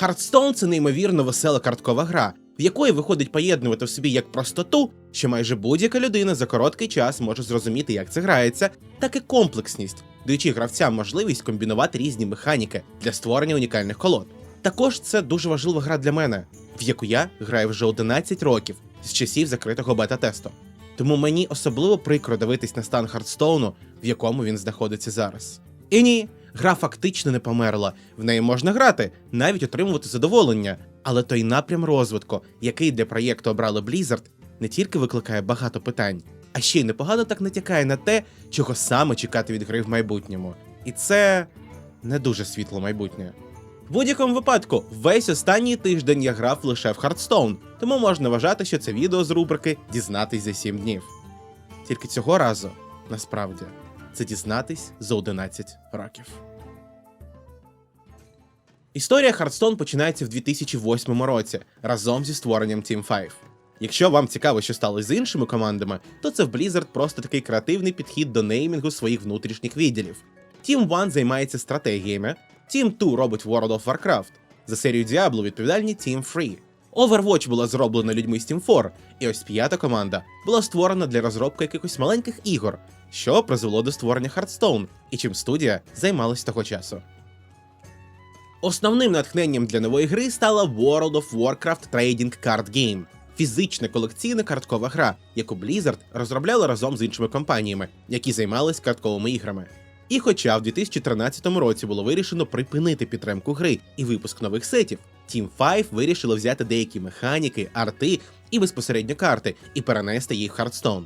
Hearthstone – це неймовірно весела карткова гра, в якої виходить поєднувати в собі як простоту, що майже будь-яка людина за короткий час може зрозуміти, як це грається, так і комплексність, даючи гравцям можливість комбінувати різні механіки для створення унікальних колод. Також це дуже важлива гра для мене, в яку я граю вже 11 років з часів закритого бета-тесту. Тому мені особливо прикро дивитись на стан Хардстоуну, в якому він знаходиться зараз. І ні, гра фактично не померла. В неї можна грати, навіть отримувати задоволення. Але той напрям розвитку, який для проєкту обрали Blizzard, не тільки викликає багато питань, а ще й непогано так натякає на те, чого саме чекати від гри в майбутньому. І це не дуже світло майбутнє. В будь-якому випадку, весь останній тиждень я грав лише в Hearthstone, тому можна вважати, що це відео з рубрики Дізнатись за 7 днів. Тільки цього разу, насправді, це дізнатись за 11 років. Історія Hearthstone починається в 2008 році разом зі створенням Team 5. Якщо вам цікаво, що сталося з іншими командами, то це в Blizzard просто такий креативний підхід до неймінгу своїх внутрішніх відділів. Team 1 займається стратегіями, Team 2 робить World of Warcraft. За серію Diablo відповідальні Team 3. Overwatch була зроблена людьми з Team 4, і ось п'ята команда була створена для розробки якихось маленьких ігор, що призвело до створення Hearthstone, і чим студія займалась того часу. Основним натхненням для нової гри стала World of Warcraft Trading Card Game – фізична колекційна карткова гра, яку Blizzard розробляла разом з іншими компаніями, які займались картковими іграми. І хоча в 2013 році було вирішено припинити підтримку гри і випуск нових сетів, Team 5 вирішили взяти деякі механіки, арти і безпосередньо карти і перенести їх в Hearthstone.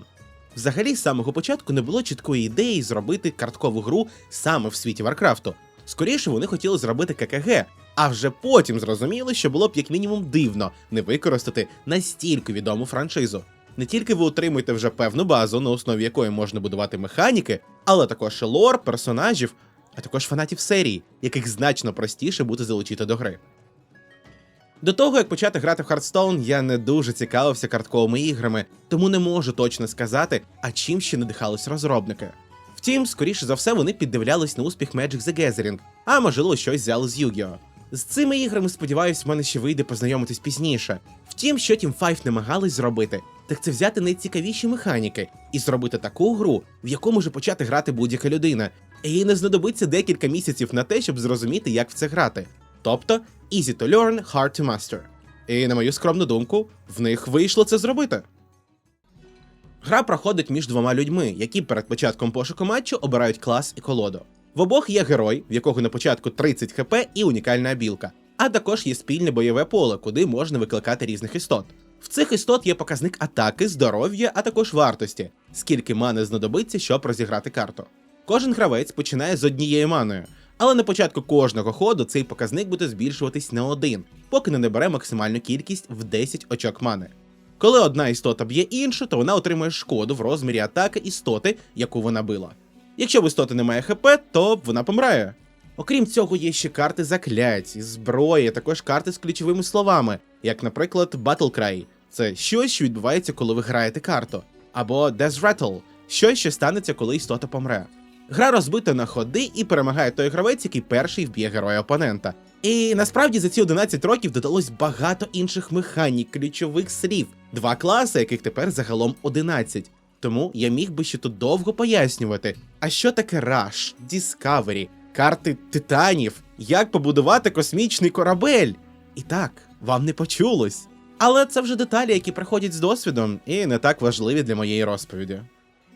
Взагалі, з самого початку не було чіткої ідеї зробити карткову гру саме в світі Варкрафту. Скоріше вони хотіли зробити ККГ, а вже потім зрозуміли, що було б як мінімум дивно не використати настільки відому франшизу. Не тільки ви отримуєте вже певну базу, на основі якої можна будувати механіки, але також лор, персонажів, а також фанатів серії, яких значно простіше буде залучити до гри. До того, як почати грати в Hearthstone, я не дуже цікавився картковими іграми, тому не можу точно сказати, а чим ще надихались розробники. Втім, скоріше за все, вони піддивлялись на успіх Magic the Gathering, а можливо щось взяли з Yu-Gi-Oh! З цими іграми, сподіваюсь, в мене ще вийде познайомитись пізніше. Втім, що Team 5 намагались зробити, так це взяти найцікавіші механіки і зробити таку гру, в яку може почати грати будь-яка людина. І їй не знадобиться декілька місяців на те, щоб зрозуміти, як в це грати. Тобто easy to learn, hard to master. І на мою скромну думку, в них вийшло це зробити. Гра проходить між двома людьми, які перед початком пошуку матчу обирають клас і колоду. В обох є герой, в якого на початку 30 хп і унікальна білка, а також є спільне бойове поле, куди можна викликати різних істот. В цих істот є показник атаки, здоров'я, а також вартості, скільки мани знадобиться, щоб розіграти карту. Кожен гравець починає з однією маною, але на початку кожного ходу цей показник буде збільшуватись на один, поки не набере максимальну кількість в 10 очок мани. Коли одна істота б'є іншу, то вона отримує шкоду в розмірі атаки істоти, яку вона била. Якщо в істоти немає ХП, то вона помирає. Окрім цього, є ще карти заклять, зброї, а також карти з ключовими словами, як, наприклад, Battle Cry. Це щось, що відбувається, коли ви граєте карту, або Death Rattle – щось, що станеться, коли істота помре. Гра розбита на ходи і перемагає той гравець, який перший вб'є героя опонента. І насправді за ці 11 років додалось багато інших механік, ключових слів, два класи, яких тепер загалом 11. Тому я міг би ще тут довго пояснювати, а що таке Rush, Discovery, карти титанів, як побудувати космічний корабель. І так, вам не почулось. Але це вже деталі, які приходять з досвідом, і не так важливі для моєї розповіді.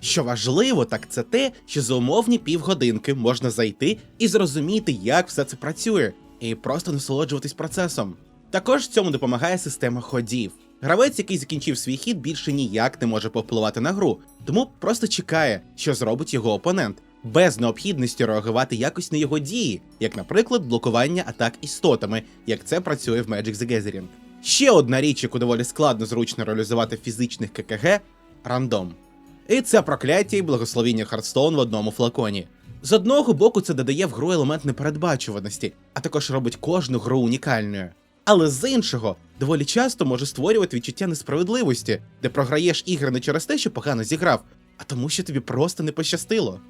Що важливо, так це те, що за умовні півгодинки можна зайти і зрозуміти, як все це працює, і просто насолоджуватись процесом. Також цьому допомагає система ходів. Гравець, який закінчив свій хід, більше ніяк не може повпливати на гру, тому просто чекає, що зробить його опонент, без необхідності реагувати якось на його дії, як, наприклад, блокування атак істотами, як це працює в Magic the Gathering. Ще одна річ, яку доволі складно зручно реалізувати фізичних ККГ рандом. І це прокляття і благословіння Хардстоун в одному флаконі. З одного боку, це додає в гру елемент непередбачуваності, а також робить кожну гру унікальною. Але з іншого, доволі часто може створювати відчуття несправедливості, де програєш ігри не через те, що погано зіграв, а тому, що тобі просто не пощастило.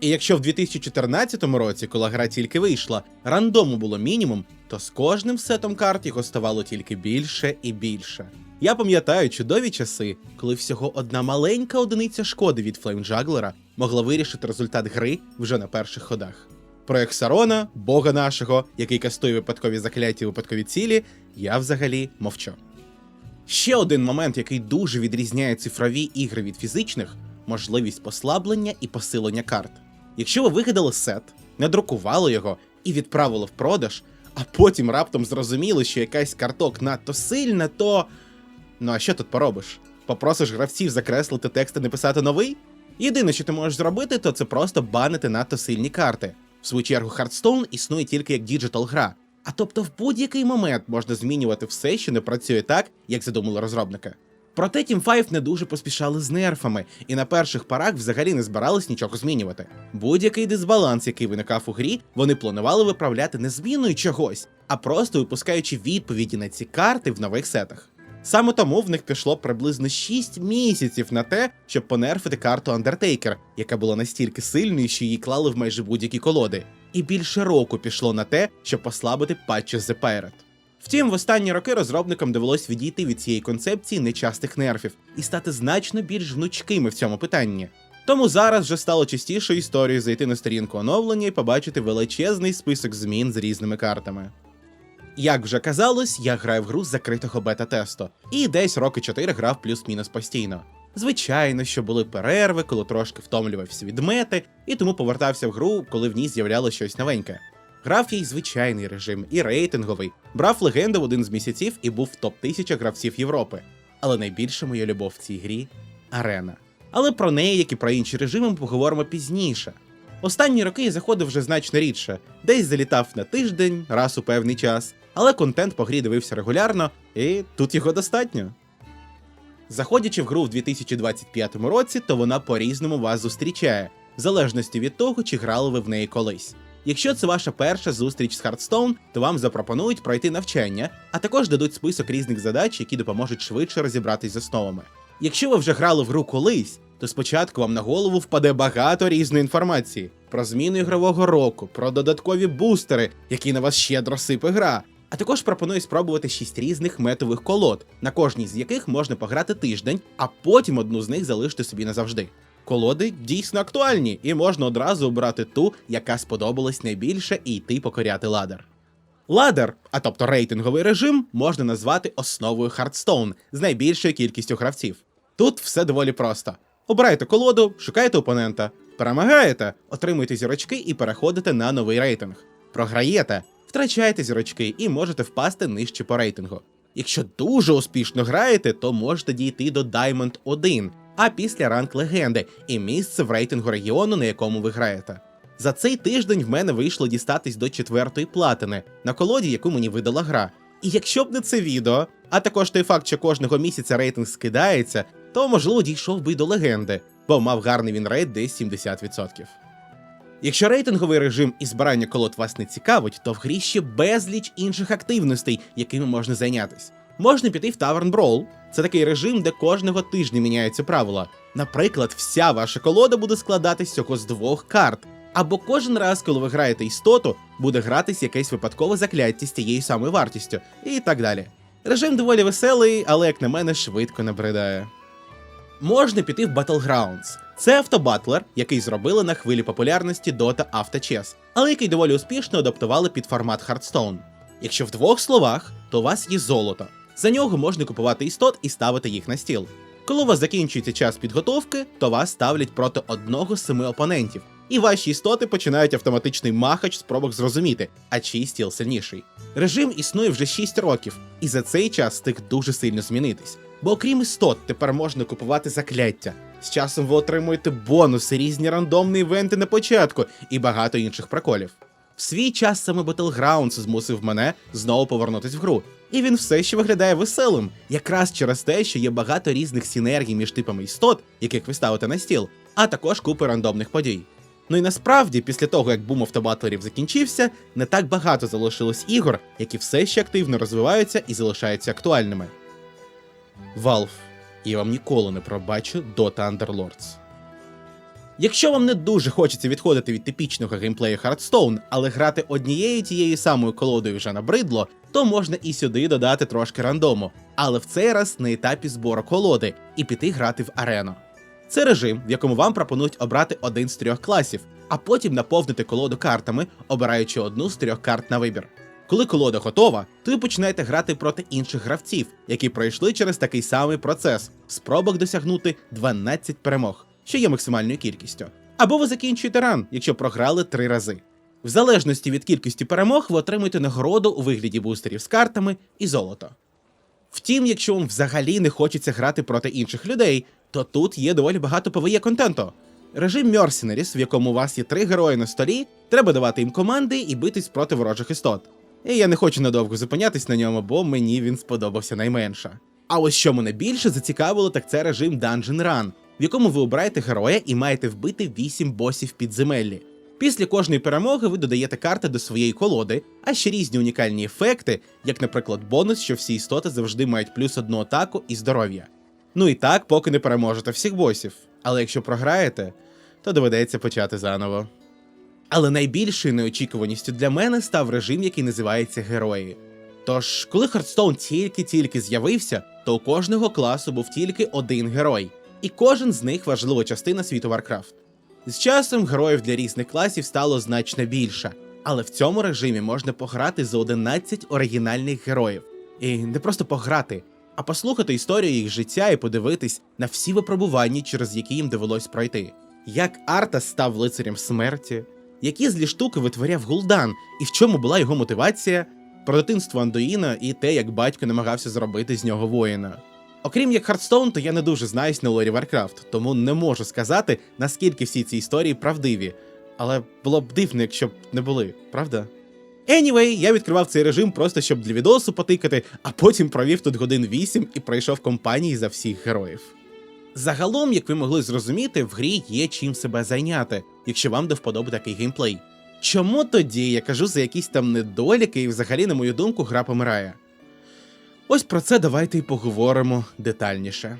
І якщо в 2014 році, коли гра тільки вийшла, рандому було мінімум, то з кожним сетом карт його ставало тільки більше і більше. Я пам'ятаю чудові часи, коли всього одна маленька одиниця шкоди від флеймджаглера могла вирішити результат гри вже на перших ходах. Про Ексарона, бога нашого, який кастує випадкові закляття і випадкові цілі, я взагалі мовчу. Ще один момент, який дуже відрізняє цифрові ігри від фізичних можливість послаблення і посилення карт. Якщо ви вигадали сет, не друкували його і відправили в продаж, а потім раптом зрозуміли, що якась карток надто сильна, то. Ну а що тут поробиш? Попросиш гравців закреслити текст і написати новий? Єдине, що ти можеш зробити, то це просто банити надто сильні карти. В свою чергу, Hearthstone існує тільки як діджитал гра. А тобто в будь-який момент можна змінювати все, що не працює так, як задумали розробники. Проте Team 5 не дуже поспішали з нерфами, і на перших парах взагалі не збирались нічого змінювати. Будь-який дисбаланс, який виникав у грі, вони планували виправляти не зміною чогось, а просто випускаючи відповіді на ці карти в нових сетах. Саме тому в них пішло приблизно 6 місяців на те, щоб понерфити карту Undertaker, яка була настільки сильною, що її клали в майже будь-які колоди. І більше року пішло на те, щоб послабити патчі The Pirate. Втім, в останні роки розробникам довелось відійти від цієї концепції нечастих нерфів і стати значно більш гнучкими в цьому питанні. Тому зараз вже стало частішою історією зайти на сторінку оновлення і побачити величезний список змін з різними картами. Як вже казалось, я граю в гру з закритого бета-тесту, і десь роки 4 грав плюс-мінус постійно. Звичайно, що були перерви, коли трошки втомлювався від мети, і тому повертався в гру, коли в ній з'являлося щось новеньке. Грав я й звичайний режим, і рейтинговий, брав легенду в один з місяців і був в топ 1000 гравців Європи. Але найбільша моя любов в цій грі арена. Але про неї, як і про інші режими, ми поговоримо пізніше. Останні роки я заходив вже значно рідше, десь залітав на тиждень, раз у певний час, але контент по грі дивився регулярно, і тут його достатньо. Заходячи в гру в 2025 році, то вона по-різному вас зустрічає, в залежності від того, чи грали ви в неї колись. Якщо це ваша перша зустріч з Hearthstone, то вам запропонують пройти навчання, а також дадуть список різних задач, які допоможуть швидше розібратись з основами. Якщо ви вже грали в гру колись, то спочатку вам на голову впаде багато різної інформації про зміну ігрового року, про додаткові бустери, які на вас щедро сипе гра. А також пропоную спробувати 6 різних метових колод, на кожній з яких можна пограти тиждень, а потім одну з них залишити собі назавжди. Колоди дійсно актуальні, і можна одразу обрати ту, яка сподобалась найбільше, і йти покоряти ладер. Ладер, а тобто рейтинговий режим, можна назвати основою Hearthstone з найбільшою кількістю гравців. Тут все доволі просто. Обирайте колоду, шукайте опонента, перемагаєте, отримуєте зірочки і переходите на новий рейтинг. Програєте, втрачаєте зірочки і можете впасти нижче по рейтингу. Якщо дуже успішно граєте, то можете дійти до Diamond 1, а після ранг легенди і місце в рейтингу регіону, на якому ви граєте. За цей тиждень в мене вийшло дістатись до четвертої платини на колоді, яку мені видала гра. І якщо б не це відео, а також той факт, що кожного місяця рейтинг скидається, то можливо дійшов би й до легенди, бо мав гарний вінрейт десь 70%. Якщо рейтинговий режим і збирання колод вас не цікавить, то в грі ще безліч інших активностей, якими можна зайнятися. Можна піти в Tavern Brawl. Це такий режим, де кожного тижня міняються правила. Наприклад, вся ваша колода буде складатись всього з двох карт. Або кожен раз, коли ви граєте істоту, буде гратись якесь випадкове закляття з тією самою вартістю, і так далі. Режим доволі веселий, але, як на мене, швидко набридає. Можна піти в Battlegrounds. Це автобатлер, який зробили на хвилі популярності Dota Авточес, але який доволі успішно адаптували під формат Hearthstone. Якщо в двох словах, то у вас є золото. За нього можна купувати істот і ставити їх на стіл. Коли у вас закінчується час підготовки, то вас ставлять проти одного з семи опонентів, і ваші істоти починають автоматичний махач спробок зрозуміти, а чий стіл сильніший. Режим існує вже 6 років, і за цей час встиг дуже сильно змінитись. Бо окрім істот, тепер можна купувати закляття. З часом ви отримуєте бонуси, різні рандомні івенти на початку і багато інших приколів. В свій час саме Battlegrounds змусив мене знову повернутись в гру. І він все ще виглядає веселим, якраз через те, що є багато різних синергій між типами істот, яких ви ставите на стіл, а також купи рандомних подій. Ну і насправді, після того як бум автобатлерів закінчився, не так багато залишилось ігор, які все ще активно розвиваються і залишаються актуальними. Valve. Я вам ніколи не пробачу Dota Underlords. Якщо вам не дуже хочеться відходити від типічного геймплею Hearthstone, але грати однією тією самою колодою вже набридло, то можна і сюди додати трошки рандому, але в цей раз на етапі збору колоди і піти грати в арену. Це режим, в якому вам пропонують обрати один з трьох класів, а потім наповнити колоду картами, обираючи одну з трьох карт на вибір. Коли колода готова, то ви починаєте грати проти інших гравців, які пройшли через такий самий процес, в спробах досягнути 12 перемог, що є максимальною кількістю. Або ви закінчуєте ран, якщо програли три рази. В залежності від кількості перемог ви отримуєте нагороду у вигляді бустерів з картами і золото. Втім, якщо вам взагалі не хочеться грати проти інших людей, то тут є доволі багато PvE контенту. Режим Mercenaries, в якому у вас є три герої на столі, треба давати їм команди і битись проти ворожих істот. І я не хочу надовго зупинятись на ньому, бо мені він сподобався найменше. А ось що мене більше зацікавило, так це режим Dungeon Run, в якому ви обираєте героя і маєте вбити 8 босів підземеллі. Після кожної перемоги ви додаєте карти до своєї колоди, а ще різні унікальні ефекти, як, наприклад, бонус, що всі істоти завжди мають плюс одну атаку і здоров'я. Ну і так, поки не переможете всіх босів. Але якщо програєте, то доведеться почати заново. Але найбільшою неочікуваністю для мене став режим, який називається Герої. Тож, коли Хардстоун тільки-тільки з'явився, то у кожного класу був тільки один герой, і кожен з них важлива частина світу Warcraft. З часом героїв для різних класів стало значно більше, але в цьому режимі можна пограти за 11 оригінальних героїв. І не просто пограти, а послухати історію їх життя і подивитись на всі випробування, через які їм довелось пройти. Як Артас став лицарем смерті, які злі штуки витворяв Гул'дан, і в чому була його мотивація, про дитинство Андуїна і те, як батько намагався зробити з нього воїна. Окрім як Хардстоун, то я не дуже знаюсь на лорі Warcraft, тому не можу сказати, наскільки всі ці історії правдиві. Але було б дивно, якщо б не були, правда? Anyway, я відкривав цей режим просто щоб для відосу потикати, а потім провів тут годин 8 і пройшов компанії за всіх героїв. Загалом, як ви могли зрозуміти, в грі є чим себе зайняти, якщо вам до вподоби такий геймплей. Чому тоді я кажу за якісь там недоліки, і взагалі, на мою думку, гра помирає? Ось про це давайте й поговоримо детальніше.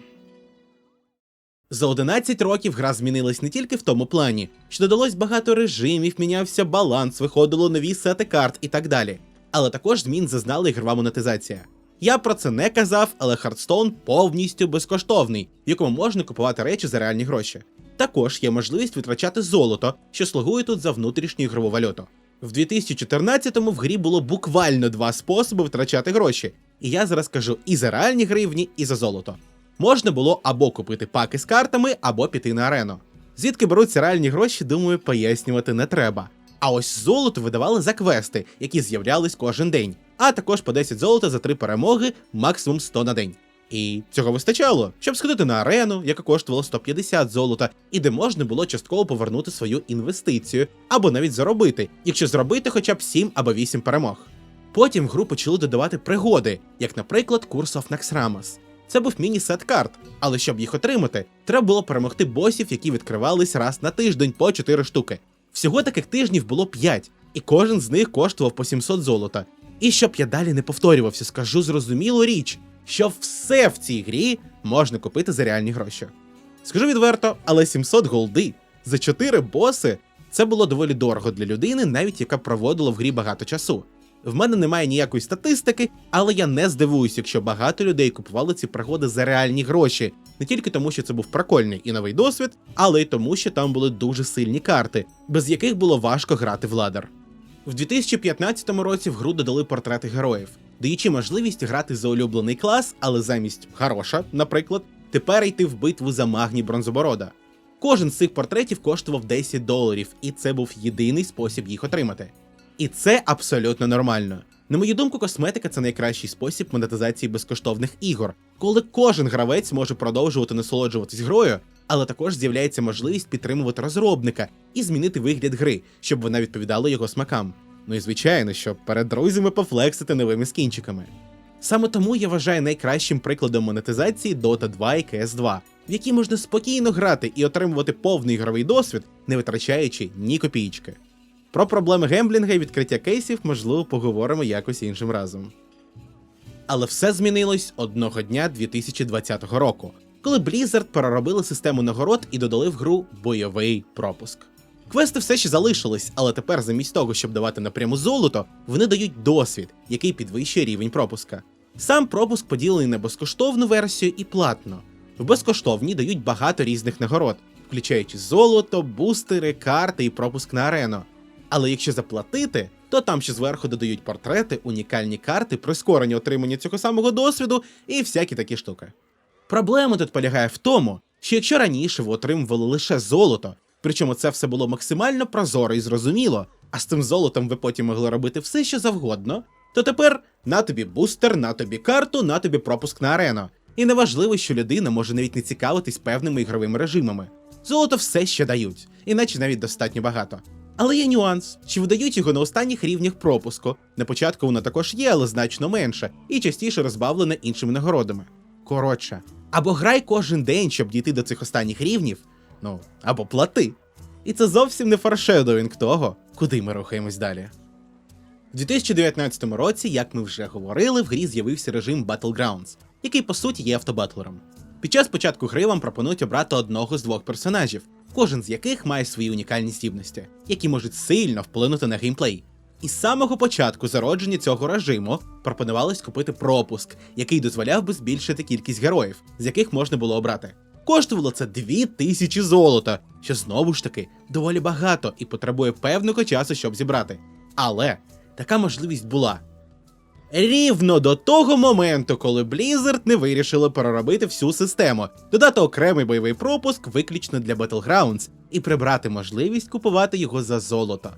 За 11 років гра змінилась не тільки в тому плані, що додалось багато режимів, мінявся баланс, виходило нові сети карт і так далі. Але також змін зазнала ігрова монетизація. Я про це не казав, але Hearthstone повністю безкоштовний, в якому можна купувати речі за реальні гроші. Також є можливість витрачати золото, що слугує тут за внутрішню ігрову валюту. В 2014-му в грі було буквально два способи витрачати гроші, і я зараз кажу і за реальні гривні, і за золото. Можна було або купити паки з картами, або піти на арену. Звідки беруться реальні гроші, думаю, пояснювати не треба. А ось золото видавали за квести, які з'являлись кожен день, а також по 10 золота за 3 перемоги, максимум 100 на день. І цього вистачало, щоб сходити на арену, яка коштувала 150 золота, і де можна було частково повернути свою інвестицію, або навіть заробити, якщо зробити хоча б 7 або 8 перемог. Потім в гру почали додавати пригоди, як, наприклад, Curse of Naxxramas. Це був міні-сет карт, але щоб їх отримати, треба було перемогти босів, які відкривались раз на тиждень по 4 штуки. Всього таких тижнів було 5, і кожен з них коштував по 700 золота. І щоб я далі не повторювався, скажу зрозумілу річ, що все в цій грі можна купити за реальні гроші. Скажу відверто, але 700 голди за 4 боси це було доволі дорого для людини, навіть яка проводила в грі багато часу. В мене немає ніякої статистики, але я не здивуюсь, якщо багато людей купували ці пригоди за реальні гроші, не тільки тому, що це був прикольний і новий досвід, але й тому, що там були дуже сильні карти, без яких було важко грати в ладер. В 2015 році в гру додали портрети героїв, даючи можливість грати за улюблений клас, але замість Гароша, наприклад, тепер йти в битву за магні бронзоборода. Кожен з цих портретів коштував 10 доларів, і це був єдиний спосіб їх отримати. І це абсолютно нормально. На мою думку, косметика це найкращий спосіб монетизації безкоштовних ігор, коли кожен гравець може продовжувати насолоджуватись грою, але також з'являється можливість підтримувати розробника і змінити вигляд гри, щоб вона відповідала його смакам. Ну і звичайно, щоб перед друзями пофлексити новими скінчиками. Саме тому я вважаю найкращим прикладом монетизації Dota 2 і CS 2, в які можна спокійно грати і отримувати повний ігровий досвід, не витрачаючи ні копійки. Про проблеми гемблінга і відкриття кейсів, можливо, поговоримо якось іншим разом. Але все змінилось одного дня 2020 року, коли Blizzard переробили систему нагород і додали в гру бойовий пропуск. Квести все ще залишились, але тепер замість того, щоб давати напряму золото, вони дають досвід, який підвищує рівень пропуска. Сам пропуск поділений на безкоштовну версію і платну. В безкоштовній дають багато різних нагород, включаючи золото, бустери, карти і пропуск на арену. Але якщо заплатити, то там ще зверху додають портрети, унікальні карти, прискорення отримання цього самого досвіду і всякі такі штуки. Проблема тут полягає в тому, що якщо раніше ви отримували лише золото, причому це все було максимально прозоро і зрозуміло, а з цим золотом ви потім могли робити все, що завгодно, то тепер на тобі бустер, на тобі карту, на тобі пропуск на арену. І неважливо, що людина може навіть не цікавитись певними ігровими режимами. Золото все ще дають, іначе навіть достатньо багато. Але є нюанс, чи видають його на останніх рівнях пропуску. На початку воно також є, але значно менше, і частіше розбавлене іншими нагородами. Коротше, або грай кожен день, щоб дійти до цих останніх рівнів, ну або плати. І це зовсім не форшедовінг того, куди ми рухаємось далі. У 2019 році, як ми вже говорили, в грі з'явився режим Battlegrounds, який по суті є автобатлером. Під час початку гри вам пропонують обрати одного з двох персонажів, кожен з яких має свої унікальні здібності, які можуть сильно вплинути на геймплей. І з самого початку зародження цього режиму пропонувалось купити пропуск, який дозволяв би збільшити кількість героїв, з яких можна було обрати. Коштувало це 2000 золота, що знову ж таки доволі багато і потребує певного часу, щоб зібрати. Але така можливість була. Рівно до того моменту, коли Blizzard не вирішили переробити всю систему, додати окремий бойовий пропуск виключно для Battlegrounds і прибрати можливість купувати його за золото.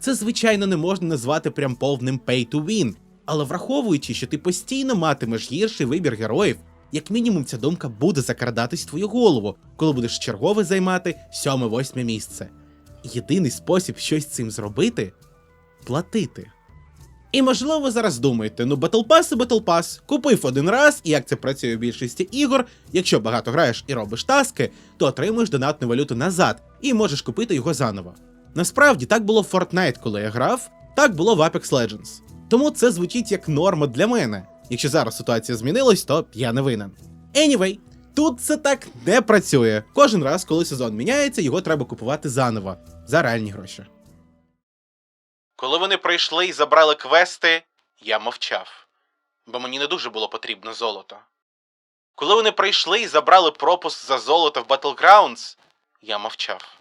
Це, звичайно, не можна назвати прям повним pay to win, але враховуючи, що ти постійно матимеш гірший вибір героїв, як мінімум ця думка буде закрадатись в твою голову, коли будеш чергове займати сьоме-восьме місце. Єдиний спосіб щось з цим зробити платити. І можливо ви зараз думаєте, ну Battle Pass і Battle Pass, купив один раз, і як це працює в більшості ігор, якщо багато граєш і робиш таски, то отримуєш донатну валюту назад і можеш купити його заново. Насправді так було в Fortnite, коли я грав, так було в Apex Legends. Тому це звучить як норма для мене. Якщо зараз ситуація змінилась, то я не винен. Anyway, тут це так не працює. Кожен раз, коли сезон міняється, його треба купувати заново за реальні гроші. Коли вони прийшли і забрали квести, я мовчав, бо мені не дуже було потрібно золото. Коли вони прийшли і забрали пропуск за золото в Battlegrounds, я мовчав,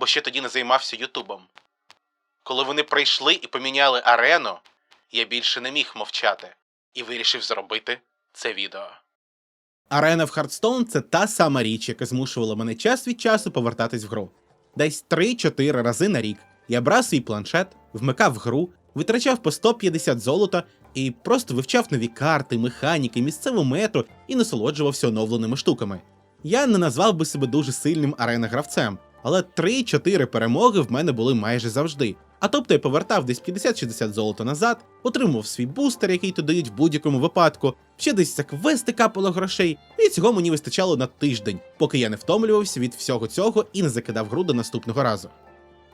бо ще тоді не займався Ютубом. Коли вони прийшли і поміняли арену, я більше не міг мовчати і вирішив зробити це відео. Арена в Хардстоун це та сама річ, яка змушувала мене час від часу повертатись в гру. Десь 3-4 рази на рік я брав свій планшет, вмикав гру, витрачав по 150 золота і просто вивчав нові карти, механіки, місцеву мету і насолоджувався оновленими штуками. Я не назвав би себе дуже сильним арена-гравцем, але 3-4 перемоги в мене були майже завжди. А тобто я повертав десь 50-60 золота назад, отримував свій бустер, який то дають в будь-якому випадку, ще десь за квести капало грошей, і цього мені вистачало на тиждень, поки я не втомлювався від всього цього і не закидав гру до наступного разу.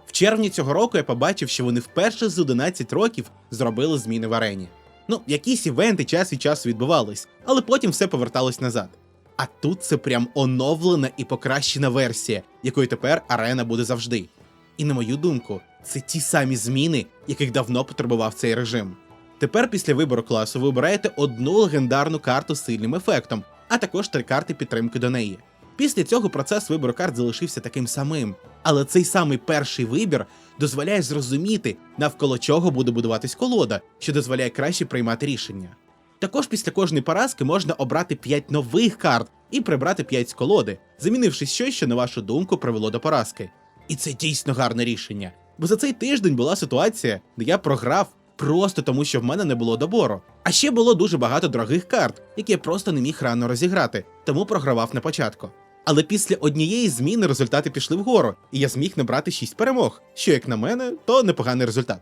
В червні цього року я побачив, що вони вперше з 11 років зробили зміни в арені. Ну, якісь івенти час від часу відбувались, але потім все поверталось назад. А тут це прям оновлена і покращена версія, якою тепер арена буде завжди. І на мою думку, це ті самі зміни, яких давно потребував цей режим. Тепер після вибору класу ви обираєте одну легендарну карту з сильним ефектом, а також три карти підтримки до неї. Після цього процес вибору карт залишився таким самим, але цей самий перший вибір дозволяє зрозуміти, навколо чого буде будуватись колода, що дозволяє краще приймати рішення. Також після кожної поразки можна обрати 5 нових карт і прибрати 5 з колоди, замінивши щось, що на вашу думку привело до поразки. І це дійсно гарне рішення. Бо за цей тиждень була ситуація, де я програв просто тому, що в мене не було добору. А ще було дуже багато дорогих карт, які я просто не міг рано розіграти, тому програвав на початку. Але після однієї зміни результати пішли вгору, і я зміг набрати 6 перемог, що, як на мене, то непоганий результат.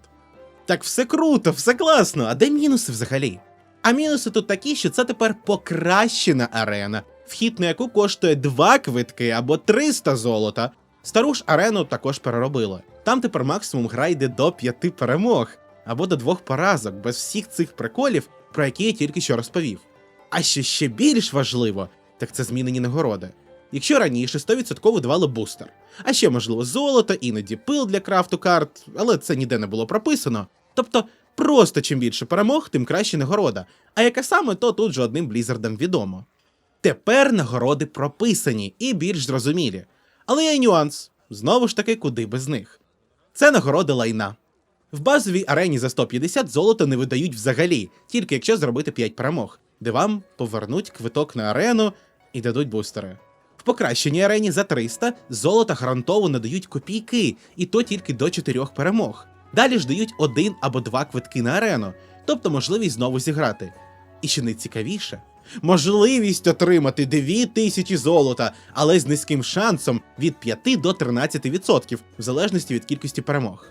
Так все круто, все класно, а де мінуси взагалі? А мінуси тут такі, що це тепер покращена арена, вхід на яку коштує 2 квитки або 300 золота. Стару ж арену також переробили. Там тепер максимум гра йде до 5 перемог або до двох поразок, без всіх цих приколів, про які я тільки що розповів. А що ще більш важливо, так це змінені нагороди. Якщо раніше 100% давали бустер, а ще можливо золото, іноді пил для крафту карт, але це ніде не було прописано. Тобто, просто чим більше перемог, тим краще нагорода. А яка саме, то тут же одним блізардам відомо. Тепер нагороди прописані і більш зрозумілі. Але є нюанс знову ж таки, куди без них. Це нагороди лайна. В базовій арені за 150 золота не видають взагалі, тільки якщо зробити 5 перемог, де вам повернуть квиток на арену і дадуть бустери. В покращеній арені за 300 золота гарантово надають копійки, і то тільки до 4 перемог. Далі ж дають один або два квитки на арену, тобто можливість знову зіграти. І що найцікавіше, можливість отримати 2000 золота, але з низьким шансом від 5 до 13%, в залежності від кількості перемог.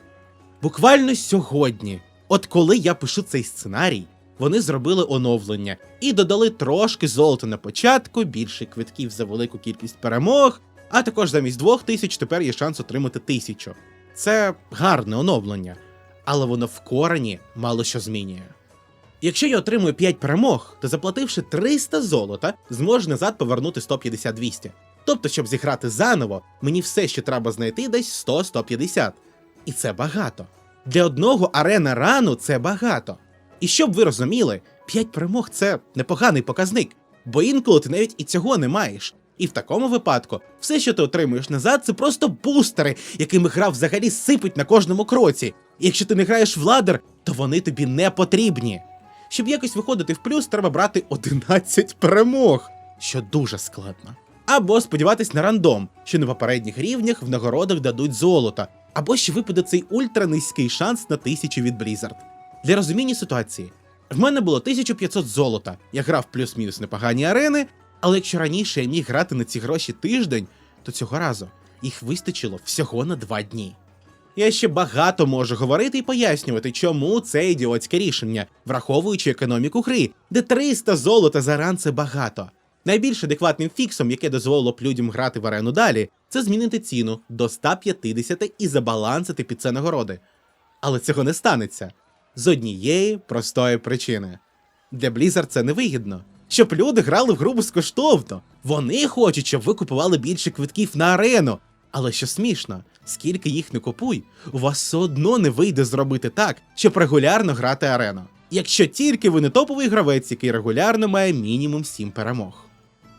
Буквально сьогодні, от коли я пишу цей сценарій, вони зробили оновлення і додали трошки золота на початку, більше квитків за велику кількість перемог, а також замість двох тисяч тепер є шанс отримати тисячу. Це гарне оновлення, але воно в корені мало що змінює. Якщо я отримую 5 перемог, то заплативши 300 золота, зможу назад повернути 150-200. Тобто, щоб зіграти заново, мені все ще треба знайти десь 100-150. І це багато. Для одного арена рану це багато. І щоб ви розуміли, 5 перемог це непоганий показник, бо інколи ти навіть і цього не маєш. І в такому випадку все, що ти отримуєш назад, це просто бустери, якими гра взагалі сипить на кожному кроці. І якщо ти не граєш в ладер, то вони тобі не потрібні. Щоб якось виходити в плюс, треба брати 11 перемог, що дуже складно. Або сподіватись на рандом, що на попередніх рівнях в нагородах дадуть золото, або ще випаде цей ультранизький шанс на 1000 від Blizzard. Для розуміння ситуації, в мене було 1500 золота. Я грав плюс-мінус непогані арени, але якщо раніше я міг грати на ці гроші тиждень, то цього разу їх вистачило всього на 2 дні. Я ще багато можу говорити і пояснювати, чому це ідіотське рішення, враховуючи економіку гри, де 300 золота за ран це багато. Найбільш адекватним фіксом, яке дозволило б людям грати в арену далі, це змінити ціну до 150 і забалансити під це нагороди. Але цього не станеться з однієї простої причини. Для Blizzard це невигідно. Щоб люди грали в гру безкоштовно. Вони хочуть, щоб ви купували більше квитків на арену. Але що смішно, скільки їх не купуй, у вас все одно не вийде зробити так, щоб регулярно грати арену. Якщо тільки ви не топовий гравець, який регулярно має мінімум 7 перемог.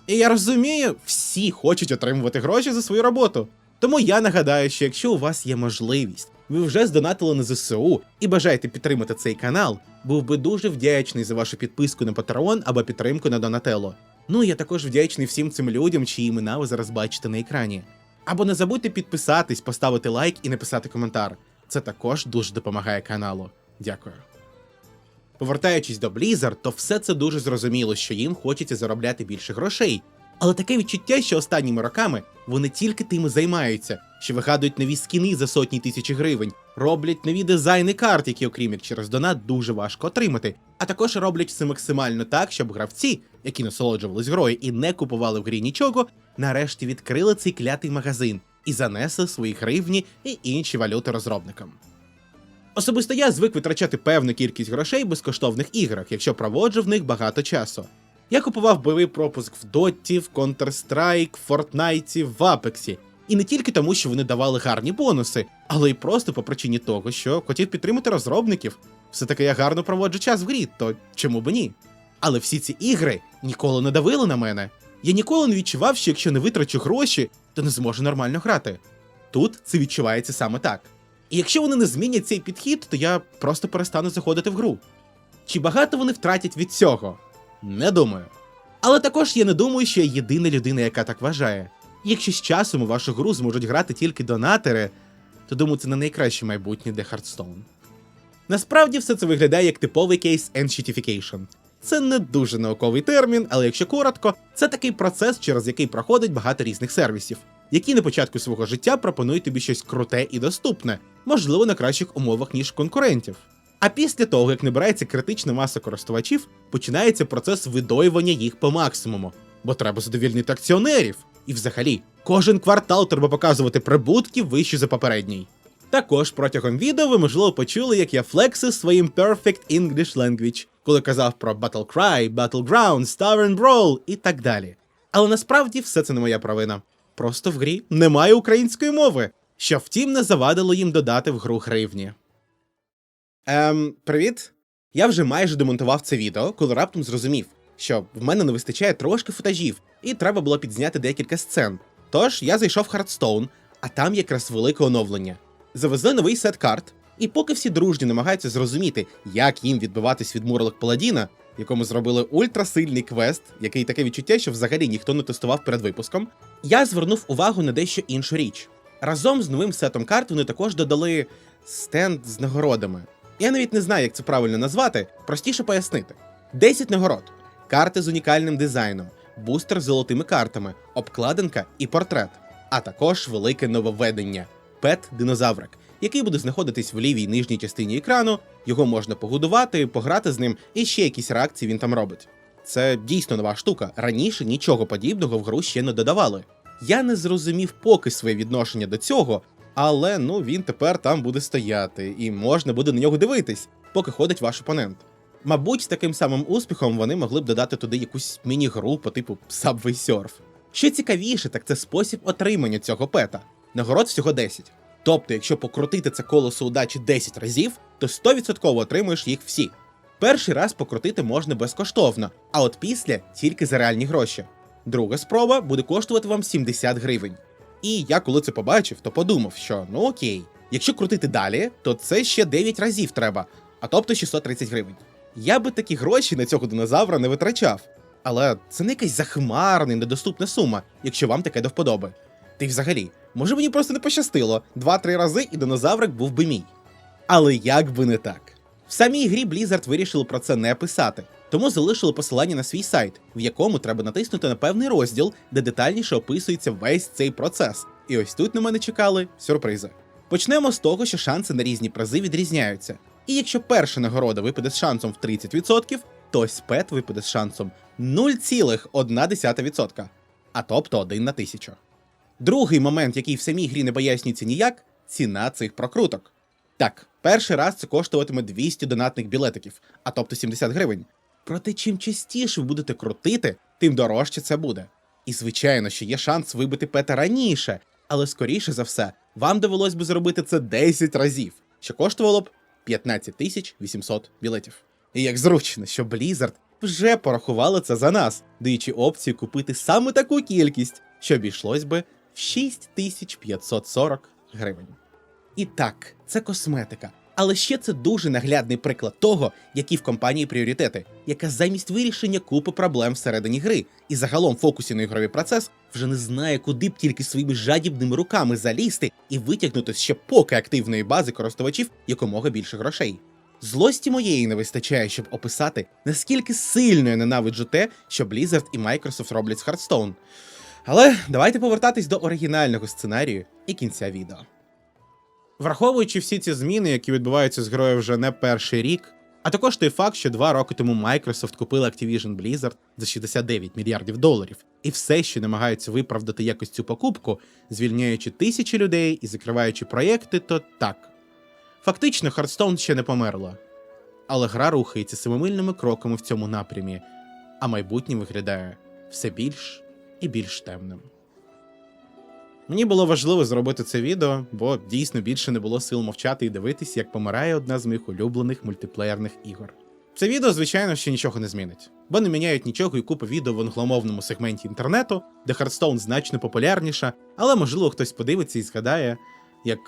І я розумію, всі хочуть отримувати гроші за свою роботу. Тому я нагадаю, що якщо у вас є можливість, ви вже здонатили на ЗСУ і бажаєте підтримати цей канал, був би дуже вдячний за вашу підписку на Patreon або підтримку на Донателло. Ну я також вдячний всім цим людям, чиї імена ви зараз бачите на екрані. Або не забудьте підписатись, поставити лайк і написати коментар. Це також дуже допомагає каналу. Дякую. Повертаючись до Blizzard, то все це дуже зрозуміло, що їм хочеться заробляти більше грошей. Але таке відчуття, що останніми роками вони тільки тим і займаються, що вигадують нові скіни за сотні тисяч гривень, роблять нові дизайни карт, які, окрім як через донат, дуже важко отримати. А також роблять все максимально так, щоб гравці, які насолоджувались грою і не купували в грі нічого, нарешті відкрили цей клятий магазин і занесли свої гривні і інші валюти розробникам. Особисто я звик витрачати певну кількість грошей в безкоштовних іграх, якщо проводжу в них багато часу. Я купував бойовий пропуск в Доті, в Counter-Strike, в Fortnite, в Apex. І не тільки тому, що вони давали гарні бонуси, але й просто по причині того, що хотів підтримати розробників. Все-таки я гарно проводжу час в грі, то чому б ні? Але всі ці ігри ніколи не давили на мене. Я ніколи не відчував, що якщо не витрачу гроші, то не зможу нормально грати. Тут це відчувається саме так. І якщо вони не змінять цей підхід, то я просто перестану заходити в гру. Чи багато вони втратять від цього? Не думаю. Але також я не думаю, що я єдина людина, яка так вважає. Якщо з часом у вашу гру зможуть грати тільки донатори, то думаю, це не найкраще майбутнє для Hearthstone. Насправді все це виглядає як типовий кейс Enshitification. Це не дуже науковий термін, але якщо коротко, це такий процес, через який проходить багато різних сервісів, які на початку свого життя пропонують тобі щось круте і доступне, можливо, на кращих умовах, ніж конкурентів. А після того, як набирається критична маса користувачів, починається процес видоювання їх по максимуму, бо треба задовільнити акціонерів. І взагалі, кожен квартал треба показувати прибутки вищі за попередній. Також протягом відео ви можливо почули, як я флексив своїм Perfect English Language, коли казав про Battle Cry, Battlegrounds, Tavern Brawl і так далі. Але насправді все це не моя провина. Просто в грі немає української мови, що втім не завадило їм додати в гру гривні. Ем, привіт. Я вже майже демонтував це відео, коли раптом зрозумів, що в мене не вистачає трошки футажів, і треба було підзняти декілька сцен. Тож я зайшов в Хардстоун, а там якраз велике оновлення. Завезли новий сет карт, і поки всі дружні намагаються зрозуміти, як їм відбиватись від мурлок Паладіна, якому зробили ультрасильний квест, який таке відчуття, що взагалі ніхто не тестував перед випуском, я звернув увагу на дещо іншу річ. Разом з новим сетом карт вони також додали стенд з нагородами. Я навіть не знаю, як це правильно назвати, простіше пояснити: 10 нагород, карти з унікальним дизайном, бустер з золотими картами, обкладинка і портрет, а також велике нововведення пет динозаврик, який буде знаходитись в лівій нижній частині екрану. Його можна погодувати, пограти з ним, і ще якісь реакції він там робить. Це дійсно нова штука. Раніше нічого подібного в гру ще не додавали. Я не зрозумів поки своє відношення до цього, але ну він тепер там буде стояти, і можна буде на нього дивитись, поки ходить ваш опонент. Мабуть, з таким самим успіхом вони могли б додати туди якусь міні-гру по типу Subway Surf. Що цікавіше, так це спосіб отримання цього пета. Нагород всього 10. Тобто, якщо покрутити це колесо удачі 10 разів, то 100% отримуєш їх всі. Перший раз покрутити можна безкоштовно, а от після тільки за реальні гроші. Друга спроба буде коштувати вам 70 гривень. І я коли це побачив, то подумав, що ну окей, якщо крутити далі, то це ще 9 разів треба, а тобто 630 гривень. Я би такі гроші на цього динозавра не витрачав. Але це не якась захмарна недоступна сума, якщо вам таке до вподоби. Ти взагалі, може мені просто не пощастило два-три рази, і динозаврик був би мій. Але як би не так. В самій грі Blizzard вирішили про це не писати, тому залишили посилання на свій сайт, в якому треба натиснути на певний розділ, де детальніше описується весь цей процес. І ось тут на мене чекали сюрпризи. Почнемо з того, що шанси на різні призи відрізняються. І якщо перша нагорода випаде з шансом в 30%, то ось пет випаде з шансом 0,1%, а тобто 1 на 1000. Другий момент, який в самій грі не пояснюється ніяк, ціна цих прокруток. Так, перший раз це коштуватиме 200 донатних білетиків, а тобто 70 гривень. Проте чим частіше ви будете крутити, тим дорожче це буде. І звичайно, що є шанс вибити пета раніше, але скоріше за все, вам довелось би зробити це 10 разів, що коштувало б 15 тисяч 800 білетів. І як зручно, що Blizzard вже порахували це за нас, даючи опцію купити саме таку кількість, що обійшлось би в 6540 гривень. І так, це косметика. Але ще це дуже наглядний приклад того, які в компанії пріоритети, яка замість вирішення купи проблем всередині гри і загалом фокусі на ігровий процес вже не знає, куди б тільки своїми жадібними руками залізти і витягнути з ще поки активної бази користувачів якомога більше грошей. Злості моєї не вистачає, щоб описати, наскільки сильно я ненавиджу те, що Blizzard і Microsoft роблять з Hearthstone. Але давайте повертатись до оригінального сценарію і кінця відео. Враховуючи всі ці зміни, які відбуваються з грою вже не перший рік, а також той факт, що два роки тому Microsoft купила Activision Blizzard за 69 мільярдів доларів, і все ще намагаються виправдати якось цю покупку, звільняючи тисячі людей і закриваючи проєкти, то так. Фактично, Hearthstone ще не померла. Але гра рухається семимильними кроками в цьому напрямі, а майбутнє виглядає все більш і більш темним. Мені було важливо зробити це відео, бо дійсно більше не було сил мовчати і дивитись, як помирає одна з моїх улюблених мультиплеєрних ігор. Це відео, звичайно, ще нічого не змінить, бо не міняють нічого і купа відео в англомовному сегменті інтернету, де Hearthstone значно популярніша, але можливо хтось подивиться і згадає, як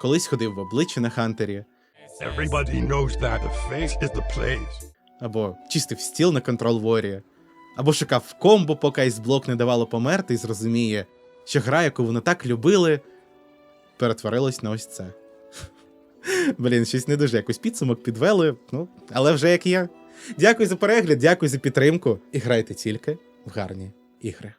колись ходив в обличчя на Хантері, Everybody knows that the face is the place. або чистив стіл на Control Warrior, або шукав комбо, поки айсблок не давало померти, і зрозуміє, що гра, яку вони так любили, перетворилась на ось це. Блін, щось не дуже якось підсумок підвели, ну, але вже як є. Дякую за перегляд, дякую за підтримку і грайте тільки в гарні ігри.